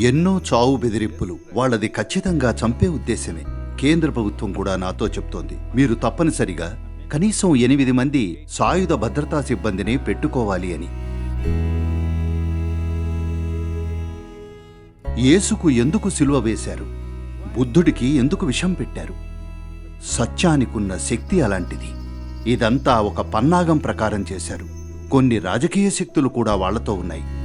ఎన్నో చావు బెదిరింపులు వాళ్ళది ఖచ్చితంగా చంపే ఉద్దేశమే. కేంద్ర ప్రభుత్వం కూడా నాతో చెప్తోంది. మీరు తప్పనిసరిగా కనీసం ఎనిమిది మంది సాయుధ భద్రతా సిబ్బందిని పెట్టుకోవాలి అని. యేసుకు ఎందుకు సిలువ వేశారు? బుద్ధుడికి ఎందుకు విషం పెట్టారు? సత్యానికున్న శక్తి అలాంటిది. ఇదంతా ఒక పన్నాగం ప్రకారం చేశారు. కొన్ని రాజకీయ శక్తులు కూడా వాళ్ళతో ఉన్నాయి.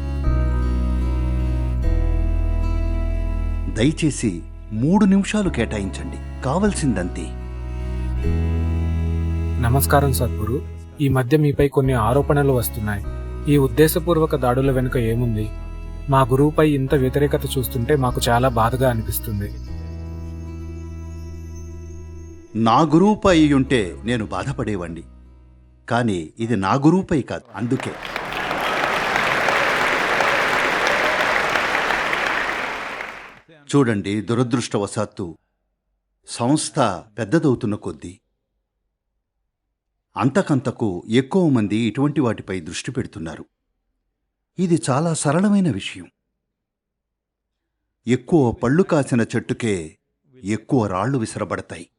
దయచేసి మూడు నిమిషాలు కేటాయించండి. కావలసిందంతే. నమస్కారం సద్గురు ఈ మధ్య మీపై కొన్ని ఆరోపణలు వస్తున్నాయి. ఈ ఉద్దేశపూర్వక దాడుల వెనుక ఏముంది? మా గురువుపై ఇంత వ్యతిరేకత చూస్తుంటే మాకు చాలా బాధగా అనిపిస్తుంది. నా గురువుపై అయ్యుంటే నేను బాధపడేవాణ్ణి. కానీ ఇది నా గురువుపై కాదు అందుకే. చూడండి దురదృష్టవశాత్తు సంస్థ పెద్దదవుతున్న కొద్దీ అంతకంతకు ఎక్కువ మంది ఇటువంటి వాటిపై దృష్టి పెడుతున్నారు. ఇది చాలా సరళమైన విషయం. ఎక్కువ పళ్ళు కాసిన చెట్టుకే ఎక్కువ రాళ్ళు విసరబడతాయి.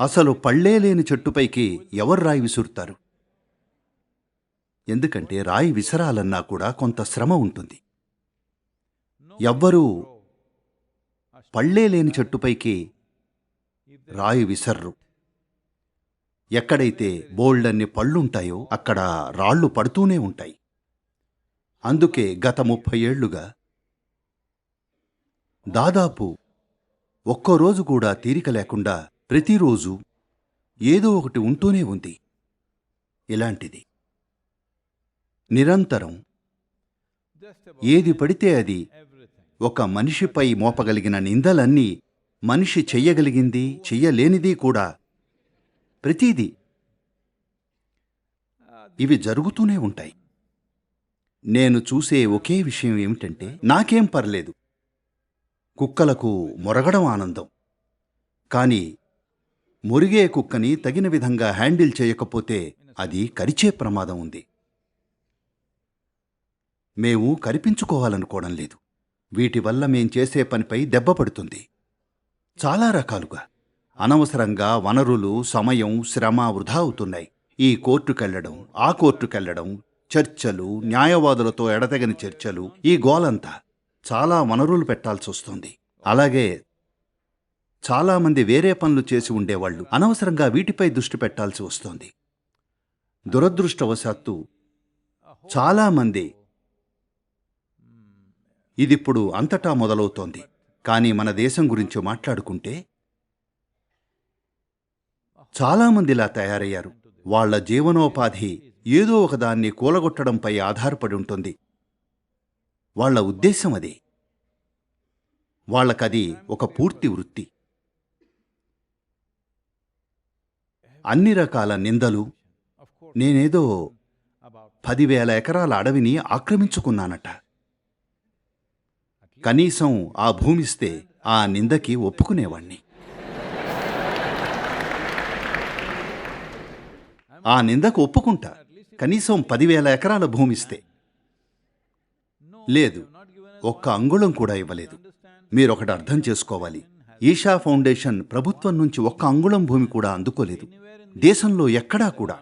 అసలు పళ్ళే లేని చెట్టుపైకి ఎవరు రాయి విసురుతారు? ఎందుకంటే రాయి విసరాలన్నా కూడా కొంత శ్రమ ఉంటుంది. ఎవ్వరూ పళ్ళే లేని చెట్టుపైకి రాయి విసర్రు. ఎక్కడైతే బోల్డన్ని పళ్ళుంటాయో అక్కడ రాళ్ళు పడుతూనే ఉంటాయి. అందుకే గత ముప్పై ఏళ్ళుగా దాదాపు ఒక్కో రోజు కూడా తీరిక లేకుండా ప్రతిరోజు ఏదో ఒకటి ఉంటూనే ఉంది. ఇలాంటిది. నిరంతరం. ఏది పడితే అది ఒక మనిషిపై మోపగలిగిన నిందలన్నీ మనిషి చెయ్యగలిగింది చెయ్యలేనిది కూడా ప్రతీది ఇవి జరుగుతూనే ఉంటాయి. నేను చూసే ఒకే విషయం ఏమిటంటే నాకేం పర్లేదు. కుక్కలకు మొరగడం ఆనందం. కానీ మురిగే కుక్కని తగిన విధంగా హ్యాండిల్ చేయకపోతే అది కరిచే ప్రమాదం ఉంది. మేము కరిపించుకోవాలనుకోవడం లేదు. వీటి వల్ల మేం చేసే పనిపై దెబ్బ పడుతుంది. చాలా రకాలుగా. అనవసరంగా వనరులు సమయం శ్రమ వృధా అవుతున్నాయి. ఈ కోర్టుకెళ్ళడం ఆ కోర్టుకెళ్ళడం చర్చలు న్యాయవాదులతో ఎడతెగని చర్చలు ఈ గోలంతా చాలా వనరులు పెట్టాల్సి వస్తుంది. అలాగే చాలామంది వేరే పనులు చేసి ఉండేవాళ్ళు అనవసరంగా వీటిపై దృష్టి పెట్టాల్సి వస్తోంది. దురదృష్టవశాత్తు చాలామంది ఇదిప్పుడు అంతటా మొదలవుతోంది. కానీ మన దేశం గురించి మాట్లాడుకుంటే చాలామంది ఇలా తయారయ్యారు. వాళ్ళ జీవనోపాధి ఏదో ఒకదాన్ని కూలగొట్టడంపై ఆధారపడి ఉంటుంది. వాళ్ళ ఉద్దేశం అదే. వాళ్ళకది ఒక పూర్తి వృత్తి. అన్ని రకాల నిందలు నేనేదో పదివేల ఎకరాల అడవిని ఆక్రమించుకున్నానట. కనీసం ఆ భూమిస్తే ఆ నిందకి ఒప్పుకునేవాణ్ణి. ఆ నిందకు ఒప్పుకుంటా కనీసం పదివేల ఎకరాల భూమిస్తే. లేదు ఒక్క అంగుళం కూడా ఇవ్వలేదు. మీరొకటి అర్థం చేసుకోవాలి. ఈషా ఫౌండేషన్ ప్రభుత్వం నుంచి ఒక్క అంగుళం భూమి కూడా అందుకోలేదు. దేశంలో ఎక్కడా కూడా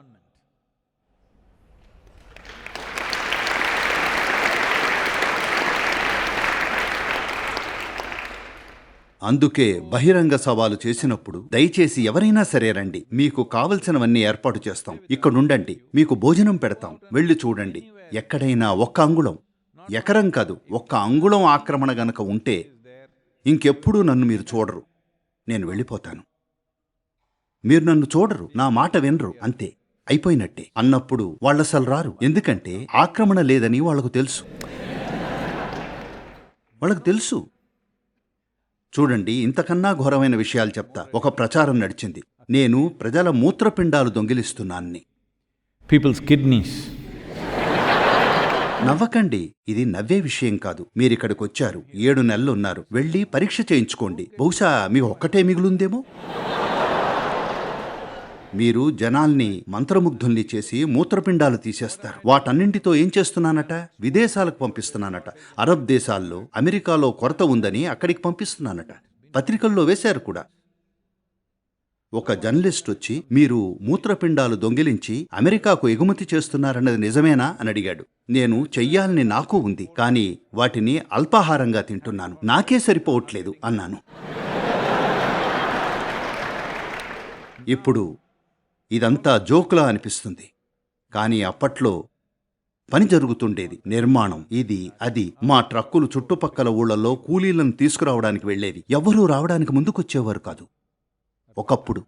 అందుకే బహిరంగ సవాలు చేసినప్పుడు దయచేసి ఎవరైనా సరే రండి. మీకు కావలసినవన్నీ ఏర్పాటు చేస్తాం. ఇక్కడుండండి మీకు భోజనం పెడతాం. వెళ్ళి చూడండి. ఎక్కడైనా ఒక్క అంగుళం. ఎకరం కాదు ఒక్క అంగుళం ఆక్రమణ గనక ఉంటే ఇంకెప్పుడూ నన్ను మీరు చూడరు. నేను వెళ్ళిపోతాను. మీరు నన్ను చూడరు. నా మాట వినరు. అంతే. అయిపోయినట్టే. అన్నప్పుడు వాళ్ళసలు రారు. ఎందుకంటే ఆక్రమణ లేదని వాళ్ళకు తెలుసు. వాళ్ళకు తెలుసు. చూడండి ఇంతకన్నా ఘోరమైన విషయాలు చెప్తా. ఒక ప్రచారం నడిచింది. నేను ప్రజల మూత్రపిండాలు దొంగిలిస్తున్నాన్ని. People's kidneys. నవ్వకండి ఇది నవ్వే విషయం కాదు. మీరిక్కడికి వచ్చారు ఏడు నెలలు ఉన్నారు వెళ్ళి పరీక్ష చేయించుకోండి. బహుశా మీ ఒక్కటే మిగులుందేమో? మీరు జనాల్ని మంత్రముగ్ధుల్ని చేసి మూత్రపిండాలు తీసేస్తారు. వాటన్నింటితో ఏం చేస్తున్నానట? విదేశాలకు పంపిస్తున్నానట. అరబ్ దేశాల్లో అమెరికాలో కొరత ఉందని అక్కడికి పంపిస్తున్నానట. పత్రికల్లో వేశారు కూడా. ఒక జర్నలిస్ట్ వచ్చి మీరు మూత్రపిండాలు దొంగిలించి అమెరికాకు ఎగుమతి చేస్తున్నారన్నది నిజమేనా? అని అడిగాడు. నేను చెయ్యాలని నాకు ఉంది కానీ వాటిని అల్పాహారంగా తింటున్నాను. నాకే సరిపోవట్లేదు అన్నాను. ఇప్పుడు ఇదంతా జోకులా అనిపిస్తుంది. కానీ అప్పట్లో పని జరుగుతుండేది నిర్మాణం. ఇది అది. మా ట్రక్కులు చుట్టుపక్కల ఊళ్ళల్లో కూలీలను తీసుకురావడానికి వెళ్ళేవి. ఎవ్వరూ రావడానికి ముందుకొచ్చేవారు కాదు. ఒకప్పుడు.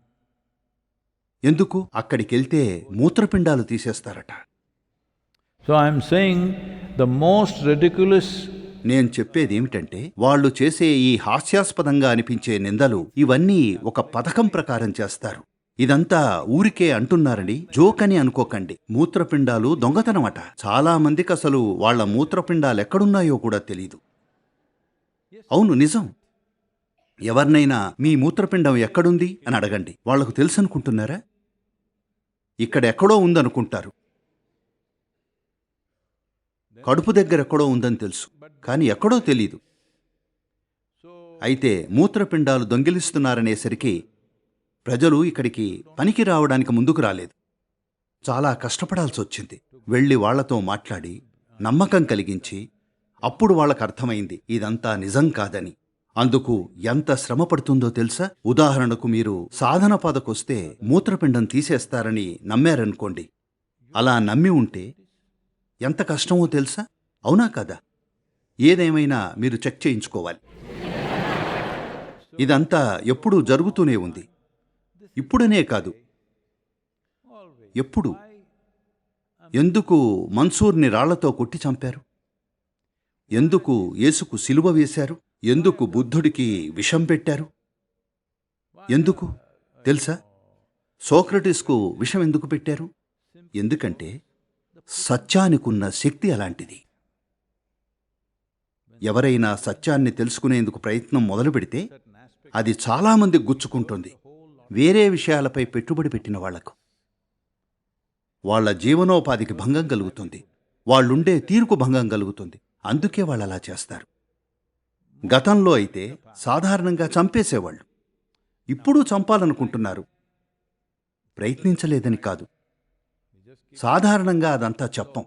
ఎందుకు? అక్కడికెళ్తే మూత్రపిండాలు తీసేస్తారట. So I'm saying the most ridiculous నేను చెప్పేది ఏమిటంటే వాళ్ళు చేసే ఈ హాస్యాస్పదంగా అనిపించే నిందలు ఇవన్నీ ఒక పథకం ప్రకారం చేస్తారు. ఇదంతా ఊరికే అంటున్నారని జోక్ అని అనుకోకండి. మూత్రపిండాలు దొంగతనమట. చాలా మందికి అసలు వాళ్ళ మూత్రపిండాలు ఎక్కడున్నాయో కూడా తెలీదు. అవును నిజం. ఎవరినైనా మీ మూత్రపిండం ఎక్కడుంది అని అడగండి. వాళ్ళకు తెలుసు అనుకుంటున్నారా ఇక్కడ ఎక్కడో ఉందనుకుంటారు. కడుపు దగ్గర ఎక్కడో ఉందని తెలుసు. కానీ ఎక్కడో తెలీదు. అయితే మూత్రపిండాలు దొంగిలిస్తున్నారనేసరికి ప్రజలు ఇక్కడికి పనికి రావడానికి ముందుకు రాలేదు. చాలా కష్టపడాల్సి వచ్చింది వెళ్ళి వాళ్ళతో మాట్లాడి నమ్మకం కలిగించి అప్పుడు వాళ్ళకు అర్థమైంది ఇదంతా నిజం కాదని. అందుకు ఎంత శ్రమ పడుతుందో తెలుసా? ఉదాహరణకు మీరు సాధన పాదకొస్తే మూత్రపిండం తీసేస్తారని నమ్మారనుకోండి. అలా నమ్మి ఉంటే ఎంత కష్టమో తెలుసా? అవునా కదా? ఏదేమైనా మీరు చెక్ చేయించుకోవాలి. ఇదంతా ఎప్పుడూ జరుగుతూనే ఉంది. ఇప్పుడనే కాదు. ఎప్పుడు? ఎందుకు మన్సూర్ని రాళ్ళతో కొట్టి చంపారు? ఎందుకు యేసుకు సిలువ వేశారు? ఎందుకు బుద్ధుడికి విషం పెట్టారు? ఎందుకు? తెలుసా? సోక్రటిస్కు విషం ఎందుకు పెట్టారు? ఎందుకంటే సత్యానికున్న శక్తి అలాంటిది. ఎవరైనా సత్యాన్ని తెలుసుకునేందుకు ప్రయత్నం మొదలు పెడితే అది చాలామంది గుచ్చుకుంటుంది. వేరే విషయాలపై పెట్టుబడి పెట్టిన వాళ్ళకు. వాళ్ళ జీవనోపాధికి భంగం కలుగుతుంది. వాళ్ళుండే తీరుకు భంగం కలుగుతుంది. అందుకే వాళ్ళు అలా చేస్తారు. గతంలో అయితే సాధారణంగా చంపేసేవాళ్ళు. ఇప్పుడు చంపాలనుకుంటున్నారు. ప్రయత్నించలేదని కాదు. సాధారణంగా అదంతా చెప్పం.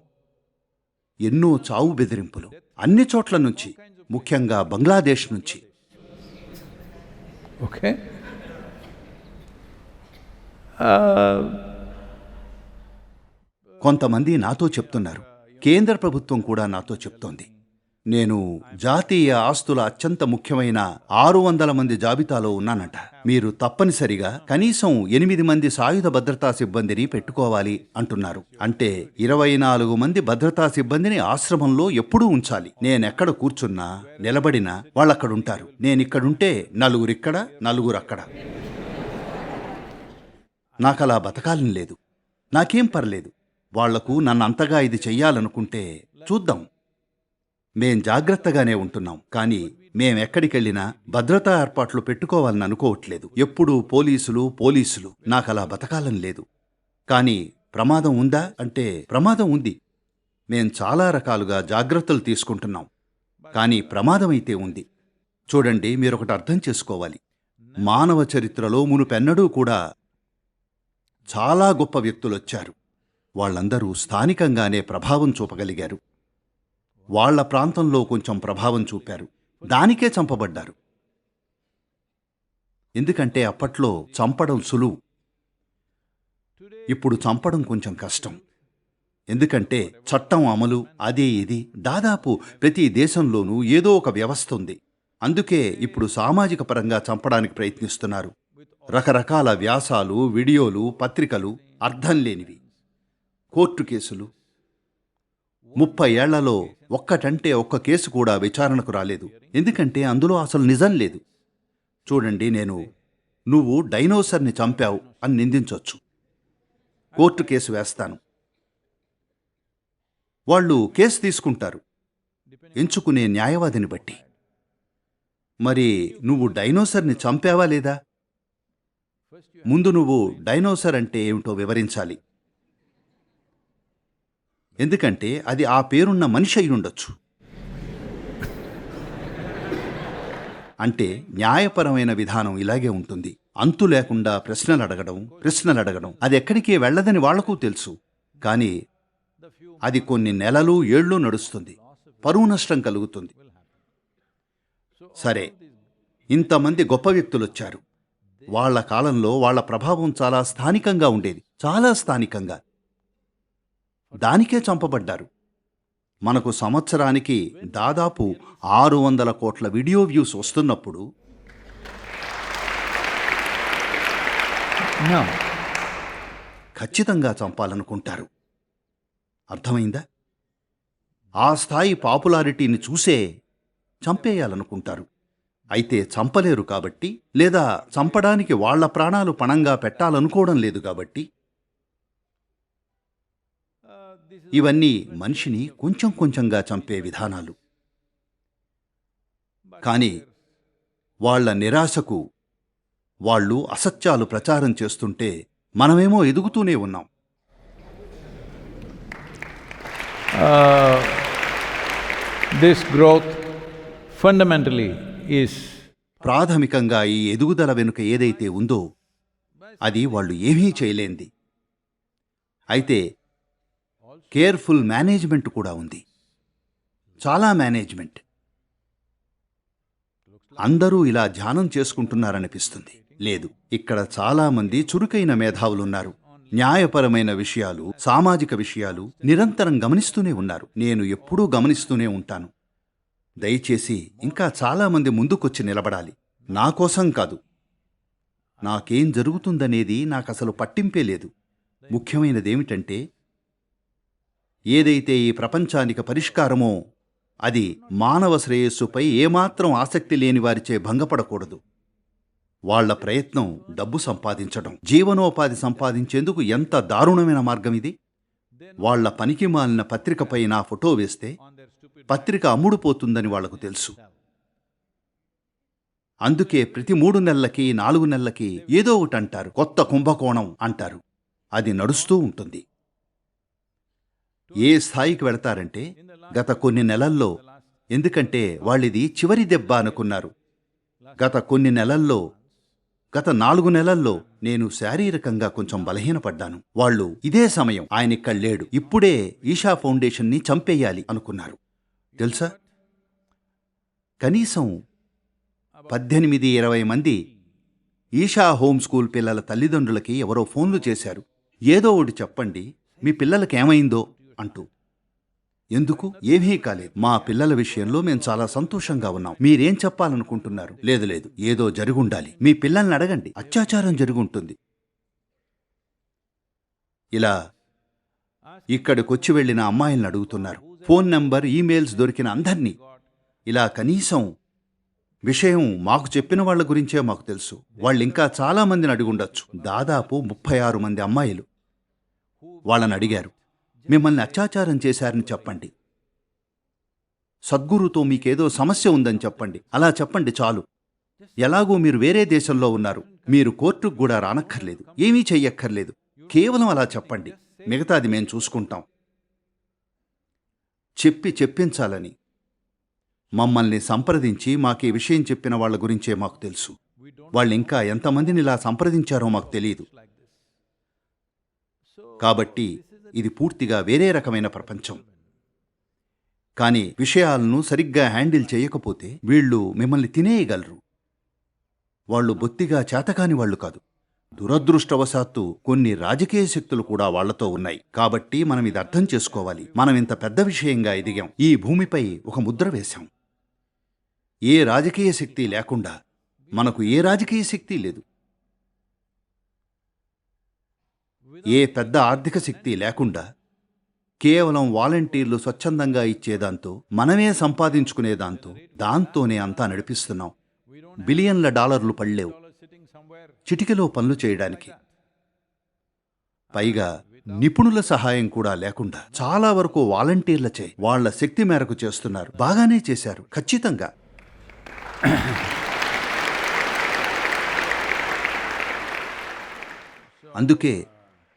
ఎన్నో చావు బెదిరింపులు. అన్ని చోట్ల నుంచి ముఖ్యంగా బంగ్లాదేశ్ నుంచి. ఓకే. కొంతమంది నాతో చెప్తున్నారు. కేంద్ర ప్రభుత్వం కూడా నాతో చెప్తోంది. నేను జాతీయ ఆస్తుల అత్యంత ముఖ్యమైన ఆరు వందల మంది జాబితాలో ఉన్నానంట. మీరు తప్పనిసరిగా కనీసం ఎనిమిది మంది సాయుధ భద్రతా సిబ్బందిని పెట్టుకోవాలి అంటున్నారు. అంటే ఇరవై నాలుగు మంది భద్రతా సిబ్బందిని ఆశ్రమంలో ఎప్పుడూ ఉంచాలి. నేనెక్కడ కూర్చున్నా నిలబడినా వాళ్ళక్కడుంటారు. నేనిక్కడుంటే నలుగురిక్కడ నలుగురు అక్కడ నాకలా బతకాలని లేదు. నాకేం పర్లేదు. వాళ్ళకు నన్నంతగా ఇది చెయ్యాలనుకుంటే చూద్దాం. మేం జాగ్రత్తగానే ఉంటున్నాం. కానీ మేమెక్కడికెళ్ళినా భద్రతా ఏర్పాట్లు పెట్టుకోవాలని అనుకోవట్లేదు. ఎప్పుడూ పోలీసులు పోలీసులు నాకలా బతకాలని లేదు. కానీ ప్రమాదం ఉందా అంటే ప్రమాదం ఉంది. మేం చాలా రకాలుగా జాగ్రత్తలు తీసుకుంటున్నాం. కానీ ప్రమాదం అయితే ఉంది. చూడండి మీరొకటి అర్థం చేసుకోవాలి. మానవ చరిత్రలో మునుపెన్నడూ కూడా చాలా గొప్ప వ్యక్తులొచ్చారు. వాళ్ళందరూ స్థానికంగానే ప్రభావం చూపగలిగారు. వాళ్ళ ప్రాంతంలో కొంచెం ప్రభావం చూపారు. దానికే చంపబడ్డారు. ఎందుకంటే అప్పట్లో చంపడం సులువు. ఇప్పుడు చంపడం కొంచెం కష్టం. ఎందుకంటే చట్టం అమలు అదే ఇది దాదాపు ప్రతి దేశంలోనూ ఏదో ఒక వ్యవస్థ ఉంది. అందుకే ఇప్పుడు సామాజిక పరంగా చంపడానికి ప్రయత్నిస్తున్నారు. రకరకాల వ్యాసాలు వీడియోలు పత్రికలు అర్థం లేనివి. కోర్టు కేసులు. ముప్పై ఏళ్ళలో ఒక్కటంటే ఒక్క కేసు కూడా విచారణకు రాలేదు. ఎందుకంటే అందులో అసలు నిజం లేదు. చూడండి నేను నువ్వు డైనోసర్ని చంపావు అని నిందించవచ్చు కోర్టు కేసు వేస్తాను. వాళ్ళు కేసు తీసుకుంటారు. ఎంచుకునే న్యాయవాదిని బట్టి. మరి నువ్వు డైనోసర్ని చంపావా లేదా? ముందు నువ్వు డైనోసర్ అంటే ఏమిటో వివరించాలి. ఎందుకంటే అది ఆ పేరున్న మనిషి అయి ఉండొచ్చు. అంటే న్యాయపరమైన విధానం ఇలాగే ఉంటుంది. అంతు లేకుండా ప్రశ్నలు అడగడం ప్రశ్నలు అడగడం అది ఎక్కడికి వెళ్ళదని వాళ్ళకు తెలుసు. కానీ అది కొన్ని నెలలు ఏళ్ళు నడుస్తుంది. పరువు నష్టం కలుగుతుంది. సరే ఇంతమంది గొప్ప వ్యక్తులు వచ్చారు వాళ్ళ కాలంలో వాళ్ళ ప్రభావం చాలా స్థానికంగా ఉండేది. చాలా స్థానికంగా. దానికే చంపబడ్డారు. మనకు సంవత్సరానికి దాదాపు ఆరు వందల కోట్ల వీడియో వ్యూస్ వస్తున్నప్పుడు. ఖచ్చితంగా చంపాలనుకుంటారు. అర్థమైందా? ఆ స్థాయి పాపులారిటీని చూసే చంపేయాలనుకుంటారు. అయితే చంపలేరు కాబట్టి లేదా చంపడానికి వాళ్ళ ప్రాణాలు పణంగా పెట్టాలనుకోవడం లేదు కాబట్టి. ఇవన్నీ మనిషిని కొంచెం కొంచెంగా చంపే విధానాలు. కానీ వాళ్ళ నిరాశకు వాళ్ళు అసత్యాలు ప్రచారం చేస్తుంటే మనమేమో ఎదుగుతూనే ఉన్నాం. దిస్ గ్రోత్ ఫండమెంటలీ fundamentally ప్రాథమికంగా ఈ ఎదుగుదల వెనుక ఏదైతే ఉందో అది వాళ్ళు ఏమీ చేయలేంది అయితే కేర్ఫుల్ మేనేజ్మెంట్ కూడా ఉంది. చాలా మేనేజ్మెంట్. అందరూ ఇలా ధ్యానం చేసుకుంటున్నారనిపిస్తుంది. లేదు ఇక్కడ చాలామంది చురుకైన మేధావులున్నారు. న్యాయపరమైన విషయాలు సామాజిక విషయాలు నిరంతరం గమనిస్తూనే ఉన్నారు. నేను ఎప్పుడూ గమనిస్తూనే ఉంటాను. దయచేసి ఇంకా చాలామంది ముందుకొచ్చి నిలబడాలి. నా కోసం కాదు. నాకేం జరుగుతుందనేది నాకసలు పట్టింపే లేదు. ముఖ్యమైనదేమిటంటే ఏదైతే ఈ ప్రపంచానికి పరిష్కారమో అది మానవ శ్రేయస్సుపై ఏమాత్రం ఆసక్తి లేని వారిచే భంగపడకూడదు. వాళ్ళ ప్రయత్నం డబ్బు సంపాదించడం. జీవనోపాధి సంపాదించేందుకు ఎంత దారుణమైన మార్గం ఇది? వాళ్ళ పనికి మాలిన పత్రికపై నా ఫోటో వేస్తే పత్రిక అమ్ముడుపోతుందని వాళ్ళకు తెలుసు. అందుకే ప్రతి మూడు నెలలకి నాలుగు నెలలకి ఏదో ఒకటి అంటారు. కొత్త కుంభకోణం అంటారు. అది నడుస్తూ ఉంటుంది. ఏ స్థాయికి వెళతారంటే గత కొన్ని నెలల్లో ఎందుకంటే వాళ్ళిది చివరి దెబ్బ అనుకున్నారు. గత కొన్ని నెలల్లో గత నాలుగు నెలల్లో నేను శారీరకంగా కొంచెం బలహీనపడ్డాను. వాళ్ళు ఇదే సమయం ఆయన ఇక్కడ లేడు ఇప్పుడే ఈషా ఫౌండేషన్ని చంపేయాలి అనుకున్నారు. తెలుసా? కనీసం పద్దెనిమిది ఇరవై మంది ఈషా హోమ్ స్కూల్ పిల్లల తల్లిదండ్రులకి ఎవరో ఫోన్లు చేశారు. ఏదో ఒకటి చెప్పండి మీ పిల్లలకి ఏమైందో అంటూ. ఎందుకు? ఏమీ కాలేదు. మా పిల్లల విషయంలో మేము చాలా సంతోషంగా ఉన్నాం. మీరేం చెప్పాలనుకుంటున్నారు? లేదు లేదు. ఏదో జరుగుండాలి. మీ పిల్లల్ని అడగండి. అత్యాచారం జరుగుంటుంది. ఇలా ఇక్కడికొచ్చి వెళ్ళిన అమ్మాయిల్ని అడుగుతున్నారు. ఫోన్ నంబర్ ఈమెయిల్స్ దొరికిన అందర్నీ. ఇలా కనీసం విషయం మాకు చెప్పిన వాళ్ళ గురించే మాకు తెలుసు. వాళ్ళు ఇంకా చాలా మందిని అడుగుండొచ్చు దాదాపు ముప్పై ఆరు మంది అమ్మాయిలు వాళ్ళని అడిగారు. మిమ్మల్ని అత్యాచారం చేశారని చెప్పండి. సద్గురుతో మీకేదో సమస్య ఉందని చెప్పండి. అలా చెప్పండి చాలు. ఎలాగో మీరు వేరే దేశంలో ఉన్నారు. మీరు కోర్టుకు కూడా రానక్కర్లేదు. ఏమీ చెయ్యక్కర్లేదు. కేవలం అలా చెప్పండి. మిగతాది మేం చూసుకుంటాం. చెప్పి చెప్పించాలని. మమ్మల్ని సంప్రదించి మాకు ఈ విషయం చెప్పిన వాళ్ళ గురించే మాకు తెలుసు. వాళ్ళు ఇంకా ఎంతమందిని ఇలా సంప్రదించారో మాకు తెలియదు కాబట్టి ఇది పూర్తిగా వేరే రకమైన ప్రపంచం. కానీ విషయాలను సరిగ్గా హ్యాండిల్ చేయకపోతే వీళ్ళు మిమ్మల్ని తినేయగలరు. వాళ్ళు బొత్తిగా చేతకాని వాళ్ళు కాదు. దురదృష్టవశాత్తు కొన్ని రాజకీయ శక్తులు కూడా వాళ్ళతో ఉన్నాయి. కాబట్టి మనం ఇది అర్థం చేసుకోవాలి. మనం ఇంత పెద్ద విషయంగా ఎదిగాం. ఈ భూమిపై ఒక ముద్ర వేశాం. ఏ రాజకీయ శక్తి లేకుండా మనకు ఏ రాజకీయ శక్తి లేదు. ఏ పెద్ద ఆర్థిక శక్తి లేకుండా కేవలం వాలంటీర్లు స్వచ్ఛందంగా ఇచ్చేదాంతో మనమే సంపాదించుకునేదాంతో దాంతోనే అంతా నడిపిస్తున్నాం. బిలియన్ల డాలర్లు పడలేవు. చిటికలో పనులు చేయడానికి. పైగా నిపుణుల సహాయం కూడా లేకుండా చాలా వరకు వాలంటీర్లచే వాళ్ళ శక్తి మేరకు చేస్తున్నారు. బాగానే చేశారు. ఖచ్చితంగా. అందుకే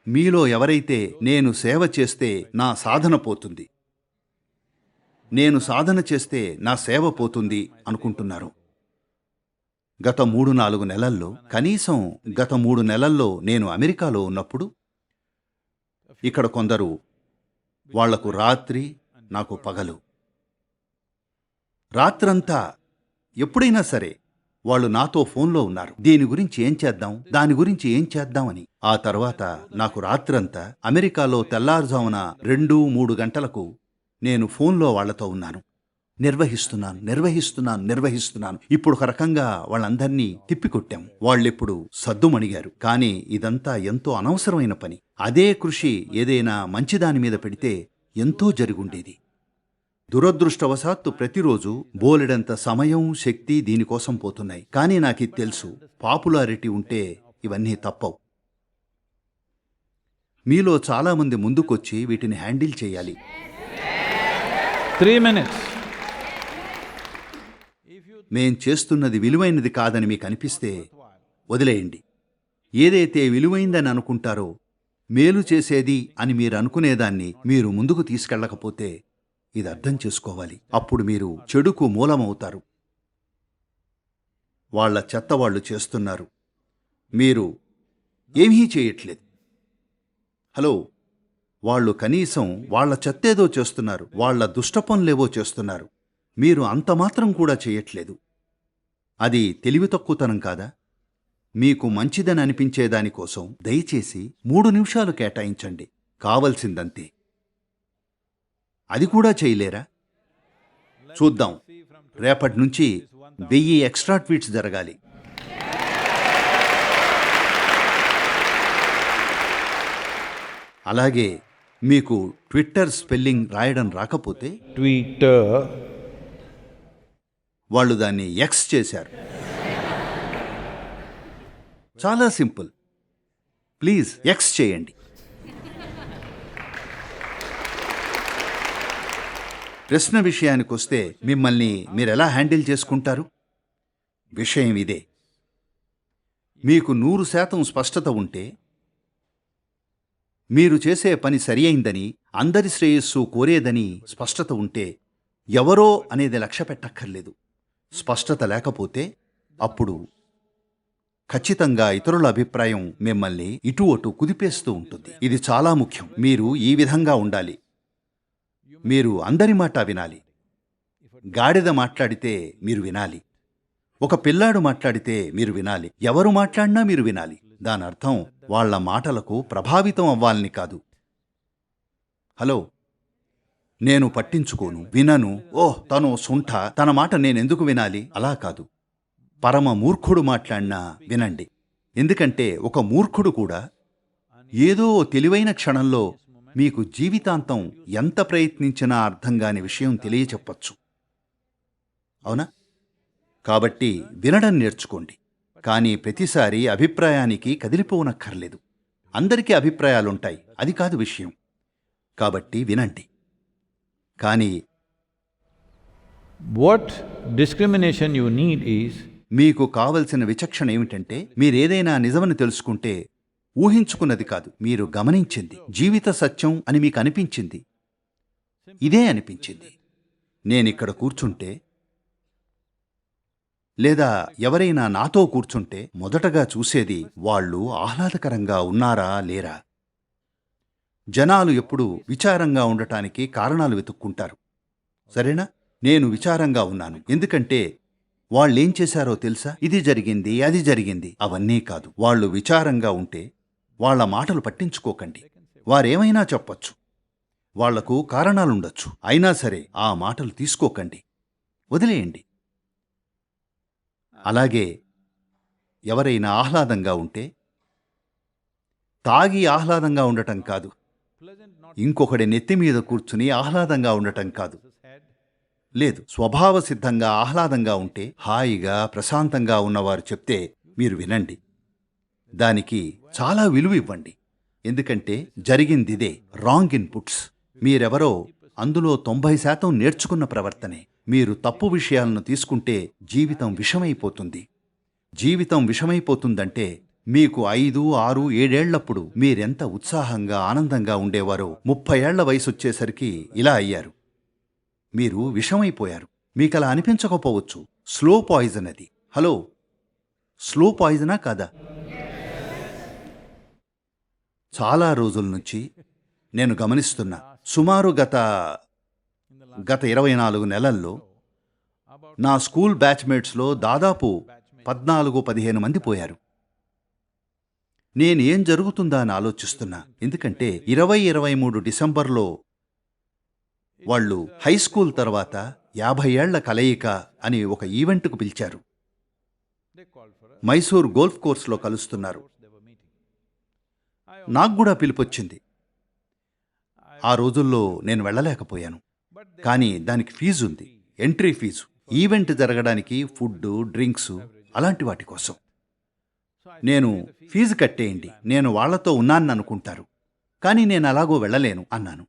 మీలో ఎవరైతే నేను సేవ చేస్తే నా సాధన పోతుంది. నేను సాధన చేస్తే నా సేవ పోతుంది అనుకుంటున్నారు. గత మూడు నాలుగు నెలల్లో కనీసం గత మూడు నెలల్లో నేను అమెరికాలో ఉన్నప్పుడు ఇక్కడ కొందరు వాళ్ళకు రాత్రి నాకు పగలు. రాత్రంతా ఎప్పుడైనా సరే వాళ్ళు నాతో ఫోన్లో ఉన్నారు. దీని గురించి ఏం చేద్దాం? దాని గురించి ఏం చేద్దామని ఆ తర్వాత నాకు రాత్రంతా అమెరికాలో తెల్లారుజామున రెండు మూడు గంటలకు నేను ఫోన్లో వాళ్ళతో ఉన్నాను. నిర్వహిస్తున్నాను నిర్వహిస్తున్నాను నిర్వహిస్తున్నాను. ఇప్పుడు ఒక రకంగా వాళ్ళందరినీ తిప్పికొట్టాం. వాళ్ళెప్పుడు సద్దుమణిగారు కానీ ఇదంతా ఎంతో అనవసరమైన పని. అదే కృషి ఏదైనా మంచిదాని మీద పెడితే ఎంతో జరుగుండేది. దురదృష్టవశాత్తు ప్రతిరోజు బోలెడంత సమయం శక్తి దీనికోసం పోతున్నాయి. కానీ నాకు తెలుసు పాపులారిటీ ఉంటే ఇవన్నీ తప్పవు. మీలో చాలామంది ముందుకొచ్చి వీటిని హ్యాండిల్ చేయాలి. Three minutes. మేం చేస్తున్నది విలువైనది కాదని మీకు అనిపిస్తే వదిలేయండి. ఏదైతే విలువైందని అనుకుంటారో మేలు చేసేది అని మీరు అనుకునేదాన్ని మీరు ముందుకు తీసుకెళ్ళకపోతే ఇది అర్థం చేసుకోవాలి. అప్పుడు మీరు చెడుకు మూలమవుతారు. వాళ్ళ చెత్త వాళ్ళు చేస్తున్నారు. మీరు ఏమీ చేయట్లేదు. హలో వాళ్ళు కనీసం వాళ్ళ చెత్తేదో చేస్తున్నారు వాళ్ళ దుష్టపనులేవో చేస్తున్నారు. మీరు అంత మాత్రం కూడా చేయట్లేదు. అది తెలివి తక్కువతనం కాదా? మీకు మంచిదని అనిపించే దానికోసం దయచేసి మూడు నిమిషాలు కేటాయించండి. కావలసిందంతే. అది కూడా చేయలేరా? చూద్దాం. రేపటి నుంచి వెయ్యి ఎక్స్ట్రా ట్వీట్స్ జరగాలి. అలాగే మీకు ట్విట్టర్ స్పెల్లింగ్ రాయడం రాకపోతే? ట్విట్టర్ వాళ్ళు దాన్ని ఎక్స్ చేశారు. చాలా సింపుల్. ప్లీజ్ ఎక్స్ చేయండి. ప్రశ్న విషయానికి వస్తే మిమ్మల్ని మీరెలా హ్యాండిల్ చేసుకుంటారు? విషయం ఇదే. మీకు నూరు శాతం స్పష్టత ఉంటే మీరు చేసే పని సరి అయిందని అందరి శ్రేయస్సు కోరేదని స్పష్టత ఉంటే ఎవరో అనేది లక్ష్య పెట్టక్కర్లేదు. స్పష్టత లేకపోతే అప్పుడు ఖచ్చితంగా ఇతరుల అభిప్రాయం మిమ్మల్ని ఇటు అటు కుదిపేస్తూ ఉంటుంది. ఇది చాలా ముఖ్యం. మీరు ఈ విధంగా ఉండాలి. మీరు అందరి మాట వినాలి. గాడిద మాట్లాడితే మీరు వినాలి. ఒక పిల్లాడు మాట్లాడితే మీరు వినాలి. ఎవరు మాట్లాడినా మీరు వినాలి. దాని అర్థం వాళ్ళ మాటలకు ప్రభావితం అవ్వాలని కాదు. హలో నేను పట్టించుకోను వినను. ఓహ్ తను సుంఠ తన మాట నేనెందుకు వినాలి? అలా కాదు. పరమ మూర్ఖుడు మాట్లాడినా వినండి. ఎందుకంటే ఒక మూర్ఖుడు కూడా ఏదో తెలివైన క్షణంలో మీకు జీవితాంతం ఎంత ప్రయత్నించినా అర్థం కాని విషయం తెలియచెప్పచ్చు. అవునా? కాబట్టి వినడం నేర్చుకోండి. కానీ ప్రతిసారి అభిప్రాయానికి కదిలిపోనక్కర్లేదు. అందరికీ అభిప్రాయాలుంటాయి. అది కాదు విషయం. కాబట్టి వినండి. కానీ What discrimination you need is మీకు కావలసిన విచక్షణ ఏమిటంటే మీరేదైనా నిజమని తెలుసుకుంటే ఊహించుకున్నది కాదు మీరు గమనించింది. జీవిత సత్యం అని మీకు అనిపించింది. ఇదే అనిపించింది. నేనిక్కడ కూర్చుంటే లేదా ఎవరైనా నాతో కూర్చుంటే మొదటగా చూసేది వాళ్ళు ఆహ్లాదకరంగా ఉన్నారా లేరా? జనాలు ఎప్పుడూ విచారంగా ఉండటానికి కారణాలు వెతుక్కుంటారు. సరేనా? నేను విచారంగా ఉన్నాను. ఎందుకంటే వాళ్ళేం చేశారో తెలుసా? ఇది జరిగింది అది జరిగింది. అవన్నీ కాదు. వాళ్ళు విచారంగా ఉంటే వాళ్ళ మాటలు పట్టించుకోకండి. వారేమైనా చెప్పొచ్చు. వాళ్ళకు కారణాలుండొచ్చు. అయినా సరే ఆ మాటలు తీసుకోకండి. వదిలేయండి. అలాగే ఎవరైనా ఆహ్లాదంగా ఉంటే తాగి ఆహ్లాదంగా ఉండటం కాదు. ఇంకొకడి నెత్తి మీద కూర్చుని ఆహ్లాదంగా ఉండటం కాదు. లేదు స్వభావ సిద్ధంగా ఆహ్లాదంగా ఉంటే హాయిగా ప్రశాంతంగా ఉన్నవారు చెప్తే మీరు వినండి. దానికి చాలా విలువ ఇవ్వండి. ఎందుకంటే జరిగిందిదే రాంగ్ ఇన్పుట్స్ మీరెవరో అందులో తొంభై శాతం నేర్చుకున్న ప్రవర్తనే. మీరు తప్పు విషయాలను తీసుకుంటే జీవితం విషమైపోతుంది. జీవితం విషమైపోతుందంటే మీకు ఐదు ఆరు ఏడేళ్ళప్పుడు మీరెంత ఉత్సాహంగా ఆనందంగా ఉండేవారో ముప్పై ఏళ్ళ వయసు వచ్చేసరికి ఇలా అయ్యారు. మీరు విషమైపోయారు. మీకలా అనిపించకపోవచ్చు. స్లో పాయిజన్ అది. హలో? స్లో పాయిజనా కాదా? చాలా రోజుల నుంచి నేను గమనిస్తున్నా. సుమారు గత గత ఇరవై నాలుగు నెలల్లో నా స్కూల్ బ్యాచ్మేట్స్లో దాదాపు పద్నాలుగు పదిహేను మంది పోయారు. నేనేం జరుగుతుందా అని ఆలోచిస్తున్నా. ఎందుకంటే ఇరవై ఇరవై మూడు డిసెంబర్లో వాళ్ళు హై స్కూల్ తర్వాత యాభై ఏళ్ళ కలయిక అని ఒక ఈవెంట్కు పిలిచారు. మైసూర్ గోల్ఫ్ కోర్స్లో కలుస్తున్నారు. నాకు కూడా పిలుపొచ్చింది. ఆ రోజుల్లో నేను వెళ్ళలేకపోయాను. కానీ దానికి ఫీజు ఉంది. Entry fee. ఈవెంట్ జరగడానికి ఫుడ్ డ్రింక్స్ అలాంటి వాటి కోసం. నేను ఫీజు కట్టేయండి. నేను వాళ్ళతో ఉన్నానని అనుకుంటారు కానీ నేను అలాగో వెళ్ళలేను అన్నాను.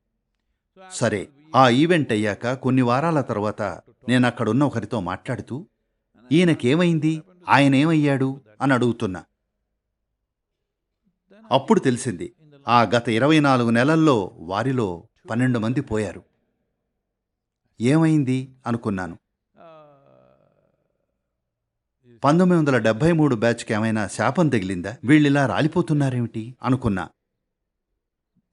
సరే ఆ ఈవెంట్ అయ్యాక కొన్ని వారాల తర్వాత నేను అక్కడున్న ఒకరితో మాట్లాడుతూ ఈయనకేమైంది? ఆయన ఏమయ్యాడు అని అడుగుతున్నా. అప్పుడు తెలిసింది ఆ గత ఇరవై నాలుగు నెలల్లో వారిలో పన్నెండు మంది పోయారు. ఏమైంది? అనుకున్నాను. పంతొమ్మిది వందల డెబ్బై మూడు బ్యాచ్కి ఏమైనా శాపం తగిలిందా? వీళ్ళిలా రాలిపోతున్నారేమిటి? అనుకున్నా.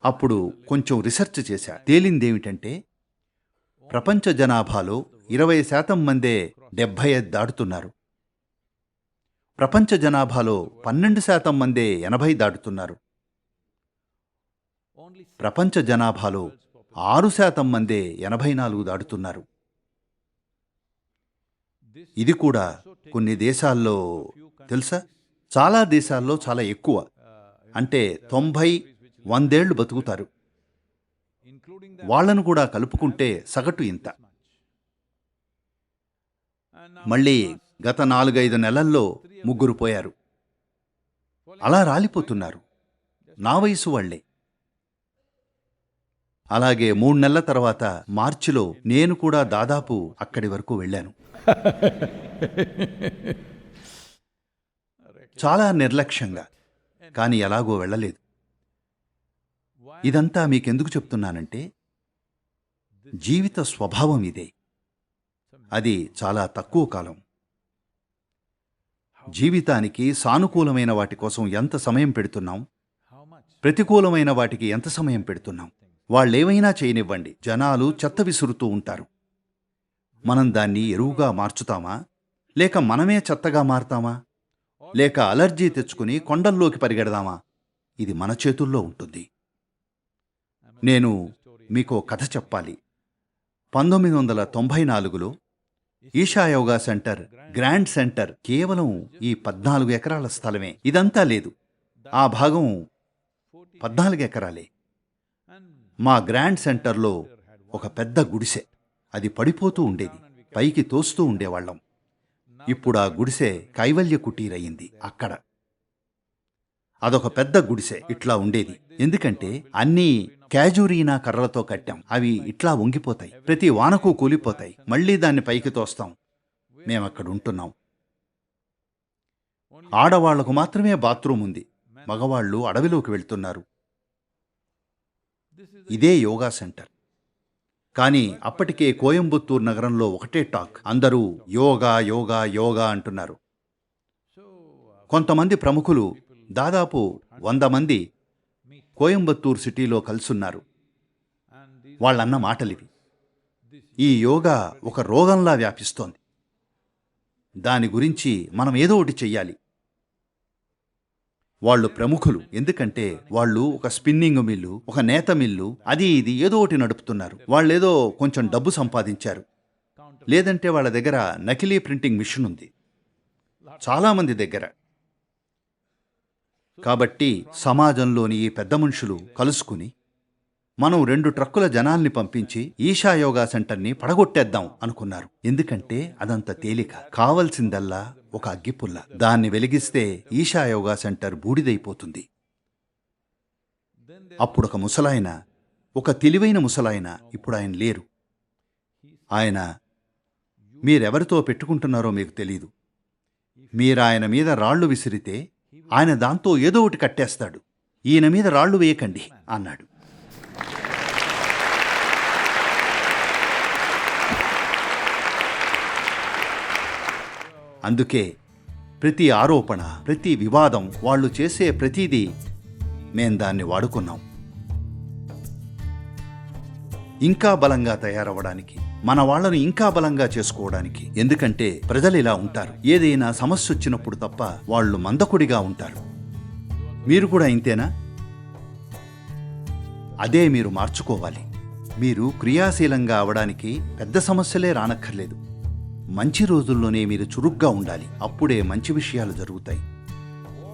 అప్పుడు కొంచెం రీసెర్చ్ చేశా. తేలిందేమిటంటే ప్రపంచ జనాభాలో ఇరవై శాతం మందే డెబ్భై ఐదు దాటుతున్నారు. ప్రపంచ జనాభాలో పన్నెండు శాతం మందే ఎనభై దాటుతున్నారు. ప్రపంచ జనాభాలో ఆరు శాతం మందే ఎనభై నాలుగు దాటుతున్నారు. ఇది కూడా కొన్ని దేశాల్లో తెలుసా? చాలా దేశాల్లో చాలా ఎక్కువ. అంటే తొంభై వందేళ్ళు బతుకుతారు. వాళ్ళను కూడా కలుపుకుంటే సగటు ఇంత. మళ్ళీ గత నాలుగైదు నెలల్లో ముగ్గురు పోయారు. అలా రాలిపోతున్నారు. నా వయసు వాళ్ళే అలాగే మూడు నెలల తర్వాత మార్చిలో నేను కూడా దాదాపు అక్కడి వరకు వెళ్ళాను. చాలా నిర్లక్ష్యంగా కానీ ఎలాగో వెళ్ళలేదు. ఇదంతా మీకెందుకు చెప్తున్నానంటే జీవిత స్వభావం ఇదే. అది చాలా తక్కువ కాలం. జీవితానికి సానుకూలమైన వాటి కోసం ఎంత సమయం పెడుతున్నాం? ప్రతికూలమైన వాటికి ఎంత సమయం పెడుతున్నాం? వాళ్ళేమైనా చేయనివ్వండి. జనాలు చెత్త విసురుతూ ఉంటారు. మనం దాన్ని ఎరువుగా మార్చుతామా? లేక మనమే చెత్తగా మారతామా? లేక అలర్జీ తెచ్చుకుని కొండల్లోకి పరిగెడదామా? ఇది మన చేతుల్లో ఉంటుంది. నేను మీకు కథ చెప్పాలి. పంతొమ్మిది వందల తొంభై నాలుగులో Isha Yoga Center grand centre కేవలం ఈ పద్నాలుగు ఎకరాల స్థలమే. ఇదంతా లేదు. ఆ భాగం పద్నాలుగు ఎకరాలే. మా గ్రాండ్ సెంటర్లో ఒక పెద్ద గుడిసె. అది పడిపోతూ ఉండేది. పైకి తోస్తూ ఉండేవాళ్ళం. ఇప్పుడు ఆ గుడిసె కైవల్య కుటీరయ్యింది అక్కడ. అదొక పెద్ద గుడిసె. ఇట్లా ఉండేది. ఎందుకంటే అన్నీ క్యాజూరీనా కర్రలతో కట్టాం. అవి ఇట్లా వంగిపోతాయి. ప్రతి వానకు కూలిపోతాయి. మళ్ళీ దాన్ని పైకి తోస్తాం. మేమక్కడ ఉంటున్నాం ఆడవాళ్ళకు మాత్రమే బాత్రూమ్ ఉంది మగవాళ్ళు అడవిలోకి వెళ్తున్నారు. ఇదే యోగా సెంటర్. కానీ అప్పటికే కోయంబత్తూర్ నగరంలో ఒకటే టాక్. అందరూ యోగా యోగా యోగా అంటున్నారు. కొంతమంది ప్రముఖులు దాదాపు వంద మంది కోయంబత్తూర్ సిటీలో కలుసున్నారు. వాళ్ళన్న మాటలివి. ఈ యోగా ఒక రోగంలా వ్యాపిస్తోంది. దాని గురించి మనం ఏదో ఒకటి చెయ్యాలి. వాళ్ళు ప్రముఖులు. ఎందుకంటే వాళ్ళు ఒక స్పిన్నింగ్ మిల్లు ఒక నేత మిల్లు అది ఇది ఏదో ఒకటి నడుపుతున్నారు. వాళ్ళేదో కొంచెం డబ్బు సంపాదించారు. లేదంటే వాళ్ళ దగ్గర నకిలీ ప్రింటింగ్ మిషన్ ఉంది. చాలామంది దగ్గర. కాబట్టి సమాజంలోని ఈ పెద్ద మనుషులు కలుసుకుని మనం రెండు ట్రక్కుల జనాల్ని పంపించి ఈషా యోగా సెంటర్ని పడగొట్టేద్దాం అనుకున్నారు. ఎందుకంటే అదంత తేలిక. కావలసిందల్లా ఒక అగ్గిపుల్ల. దాన్ని వెలిగిస్తే ఈషా యోగా సెంటర్ బూడిదైపోతుంది. అప్పుడొక ముసలాయన ఒక తెలివైన ముసలాయన ఇప్పుడు ఆయన లేరు. ఆయన మీరెవరితో పెట్టుకుంటున్నారో మీకు తెలీదు. మీరాయన మీద రాళ్ళు విసిరితే ఆయన దాంతో ఏదో ఒకటి కట్టేస్తాడు. ఈయన మీద రాళ్ళు వేయకండి అన్నాడు. అందుకే ప్రతి ఆరోపణ ప్రతి వివాదం వాళ్ళు చేసే ప్రతిదీ మేం దాన్ని వాడుకున్నాం. ఇంకా బలంగా తయారవ్వడానికి మన వాళ్ళను ఇంకా బలంగా చేసుకోవడానికి ఎందుకంటే ప్రజలు ఇలా ఉంటారు. ఏదైనా సమస్య వచ్చినప్పుడు తప్ప వాళ్ళు మందకుడిగా ఉంటారు. మీరు కూడా ఇంతేనా? అదే మీరు మార్చుకోవాలి. మీరు క్రియాశీలంగా అవడానికి పెద్ద సమస్యలే రానక్కర్లేదు. మంచి రోజుల్లోనే మీరు చురుగ్గా ఉండాలి. అప్పుడే మంచి విషయాలు జరుగుతాయి.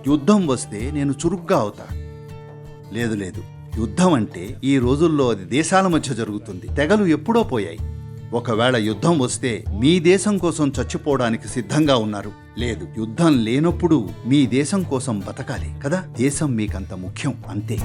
యుద్ధం వస్తే నేను చురుగ్గా అవుతా. లేదు లేదు. యుద్ధం అంటే ఈ రోజుల్లో అది దేశాల మధ్య జరుగుతుంది. తెగలు ఎప్పుడో పోయాయి. ఒకవేళ యుద్ధం వస్తే మీ దేశం కోసం చచ్చిపోవడానికి సిద్ధంగా ఉన్నారు. లేదు యుద్ధం లేనప్పుడు మీ దేశం కోసం బతకాలి కదా? దేశం మీకంత ముఖ్యం అంతే.